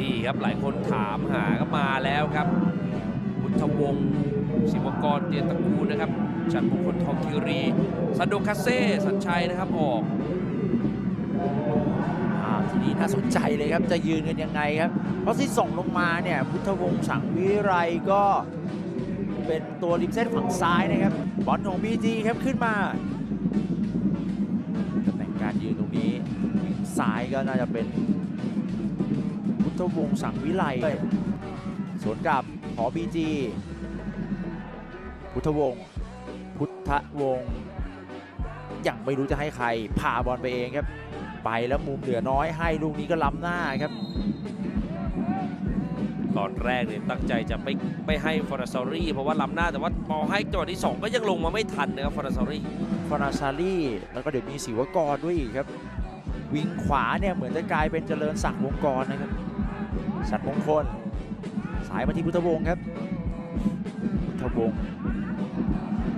นี่ครับหลายคนถามหาก็มาแล้วครับพุทธวงศ์ศิวกรเตียนตระกูลนะครับชันมงคลทองคิรีซันโดคาเซ่สัญชัยนะครับออกทีนี้น่าสนใจเลยครับจะยืนกันยังไงครับ เพราะที่ส่งลงมาเนี่ยพุทธวงศ์สังวิไรก็เป็นตัวริมเส้นฝั่งซ้ายนะครับ บอลของ BG ครับขึ้นมาตำแหน่งการยืนตรงนี้ซ้ายก็น่าจะเป็น ทธวงศ์สังวิไลสวนกลับขอ BG พุทธวงศ์พุทธวงศ์ยังไม่รู้จะให้ใครพาบอลไปเองครับ ไปแล้วมุมเหลือน้อยให้ลูกนี้ก็ล้ำหน้าครับ ตอนแรกเนี่ยตั้งใจจะไม่ไม่ให้ฟอร์ซอรี่เพราะว่าล้ำหน้าแต่ว่าพอให้จังหวะที่ 2 ก็ยังลงมาไม่ทันนะครับฟอร์ซอรี่ฟอนาซารีแล้วก็เดี๋ยวมีศิวกรด้วยอีกครับ วิงขวาเนี่ยเหมือนจะกลายเป็นเจริญศักดิ์วงกรนะครับ สัตว์มงคล สายมาที่พุทธวงศ์ครับ พุทธวงศ์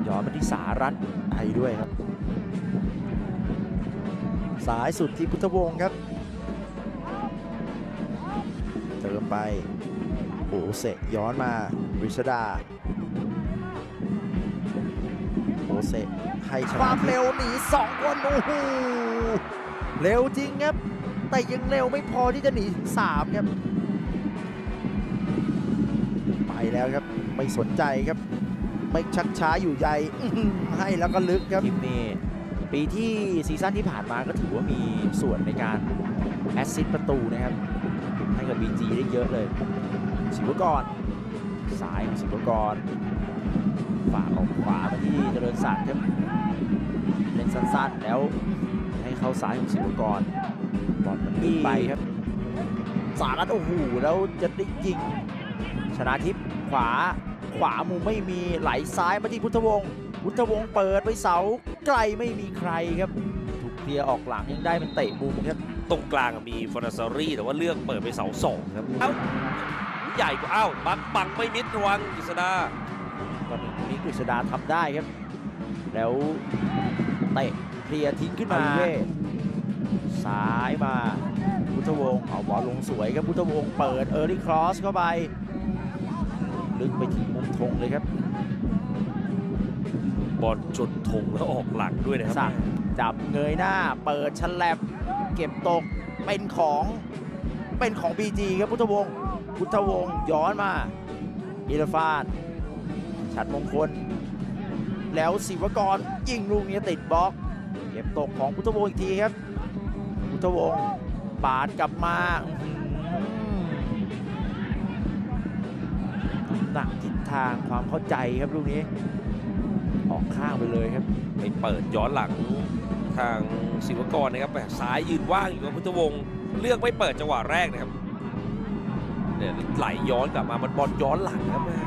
ย้อนมาที่สารัตไทยด้วยครับ สายสุดที่พุทธวงศ์ครับ เติมไปโอ้เสกย้อนมาริชดาโอเซให้ความเร็วหนีสองคนโอ้โหเร็วจริงครับแต่ยังเร็วไม่พอที่จะหนีสามครับ แล้วครับ ไม่สนใจครับ ไม่ชักช้าอยู่ใยอื้อหือให้แล้วก็ลึกครับทีมนี้ปีที่ซีซั่นที่ผ่านมาก็ถือว่ามีส่วนในการแอสซิสต์ประตูนะครับให้กับ BG ได้เยอะเลยศิวกรสายของศิวกรฝากออกขวามาที่เจริญศักดิ์ครับเล่นสั้นๆแล้วให้เข้าซ้ายของศิวกรบอลมันขึ้นไปครับสารัตโอ้โหแล้วจะได้ยิง ชนะทิพย์ขวาขวามุมไม่มีไหลซ้ายมาที่พุทธวงศ์พุทธวงศ์เปิดไปเสาไกลไม่มีใครครับถูกเคลียร์ออกหลังยังได้เป็นเตะมุมครับตรงกลางมีฟอร์ซอรี่แต่ว่าเลือกเปิดไปเสาสองครับเอ้าใหญ่กว่าเอ้าบังบังไม่มิดระวังกฤษดาตอนนี้กฤษดาทำได้ครับ แล้วเตะเคลียร์ทิ้งขึ้นมาซ้ายมาพุ ทธวงศ์เอาบอลลงสวยครับพุทธวงศ์เปิดเออร์ลี่ครอสเข้าไป ลึกไปถึงมุมธงเลยครับ บอลจนธงแล้วออกหลังด้วยนะคสั่รับงจับเงยหน้า เปิดฉลับเก็บตกเป็นของเป็นของ BG ครับพุทธวงศ์พุทธวงศ์ย้อนมาอิรฟานชัดมงคล แล้วศิวกรยิงลูกนี้ติดบล็อก เก็บตกของพุทธวงศ์อีกทีครับพุทธวงศ์ ปาดกลับมาหนักทิศทางความเข้าใจครับลูกนี้ ออกข้างไปเลยครับไปเปิดย้อนหลังทางศิวกรนะครับแบบซ้ายยืนว่างอยู่กับพุทธวงศ์เลือกไม่เปิดจังหวะแรกนะครับเนี่ยไหลย้อนกลับมามันบอลย้อนหลังครับแม่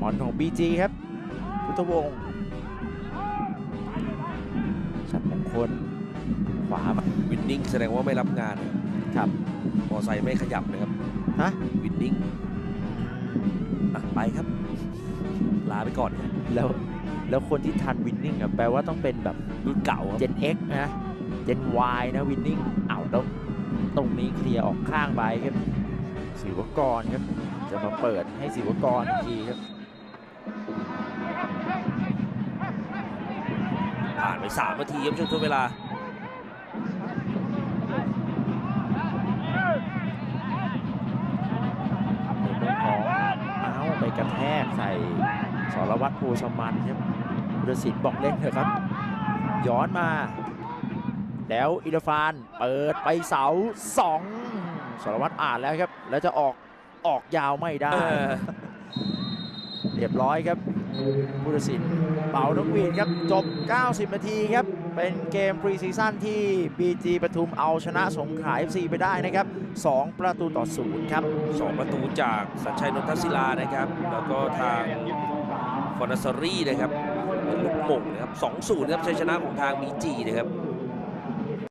บอลของ BG ครับ พุทธวงศ์ชัดมงคล ขวามาวินนิ่งแสดงว่าไม่รับงานครับมอไซค์ไม่ขยับนะครับฮะวินนิ่งอะไปครับ ลาไปก่อนครับแล้วแล้วคนที่ทันวินนิ่งอะแปลว่าต้องเป็นแบบรุ่นเก่าครับ Gen X นะ Gen Y นะวินนิ่งอ้าวแล้วตรงนี้เคลียร์ออกข้างไปครับศิวกรครับ จะมาเปิดให้ศิวกรอีกทีครับผ่านไป3นาทีครับช่วงทดเวลา สรวัตรภูสมันครับพุทธศิลป์บอกเล่นเถอะครับ ย้อนมา แล้วอิรฟานเปิดไปเสาสองสรวัตรอ่านแล้วครับ แล้วจะออกออกยาวไม่ได้เออเรียบร้อยครับพุทธศิลป์เป่านกหวีดครับ จบ 90 นาทีครับ เป็นเกมพรีซีซั่นที่ BG ปทุมเอาชนะสงขลา FC ไปได้นะครับ 2 ประตูต่อศูนย์ครับสองประตูจากสัญชัยนนทศิลานะครับ แล้วก็ทาง ฟอร์นาซอรี่นะครับเป็นลูกหม่งนะครับ 2-0 นะครับชัยชนะของทางบีจีนะครับ